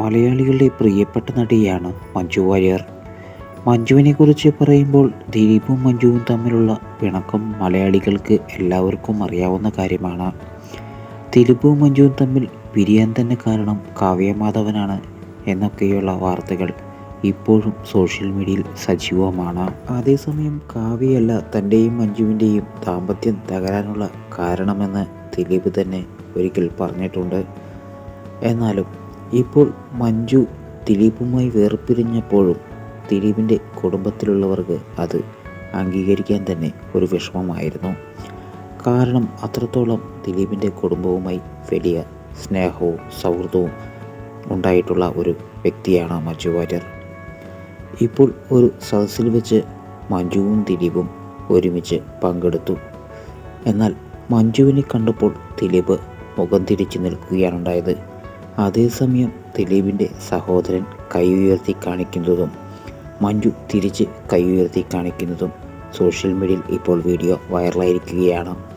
മലയാളികളുടെ പ്രിയപ്പെട്ട നടിയാണ് മഞ്ജു വാര്യർ. മഞ്ജുവിനെ കുറിച്ച് പറയുമ്പോൾ ദിലീപും മഞ്ജുവും തമ്മിലുള്ള പിണക്കം മലയാളികൾക്ക് എല്ലാവർക്കും അറിയാവുന്ന കാര്യമാണ്. ദിലീപും മഞ്ജുവും തമ്മിൽ പിരിയാൻ തന്നെ കാരണം കാവ്യമാധവനാണ് എന്നൊക്കെയുള്ള വാർത്തകൾ ഇപ്പോഴും സോഷ്യൽ മീഡിയയിൽ സജീവമാണ്. അതേസമയം കാവ്യയല്ല തന്റെയും മഞ്ജുവിന്റെയും ദാമ്പത്യം തകരാനുള്ള കാരണമെന്ന് ദിലീപ് തന്നെ ഒരിക്കൽ പറഞ്ഞിട്ടുണ്ട്. എന്നാലും ഇപ്പോൾ മഞ്ജു ദിലീപുമായി വേർപിരിഞ്ഞപ്പോഴും ദിലീപിന്റെ കുടുംബത്തിലുള്ളവർക്ക് അത് അംഗീകരിക്കാൻ തന്നെ ഒരു വിഷമമായിരുന്നു. കാരണം അത്രത്തോളം ദിലീപിന്റെ കുടുംബവുമായി വലിയ സ്നേഹവും സൗഹൃദവും ഉണ്ടായിട്ടുള്ള ഒരു വ്യക്തിയാണ് മഞ്ജു വാര്യർ. ഇപ്പോൾ ഒരു സദസ്സിൽ വെച്ച് മഞ്ജുവും ദിലീപും ഒരുമിച്ച് പങ്കെടുത്തു. എന്നാൽ മഞ്ജുവിനെ കണ്ടപ്പോൾ ദിലീപ് മുഖം തിരിച്ചു നിൽക്കുകയാണുണ്ടായത്. അതേസമയം ദിലീപിന്റെ സഹോദരൻ കൈ ഉയർത്തി കാണിക്കുന്നതും മഞ്ജു തിരിച്ച് കൈ ഉയർത്തി കാണിക്കുന്നതും സോഷ്യൽ മീഡിയയിൽ ഇപ്പോൾ വീഡിയോ വൈറലായിരിക്കുകയാണ്.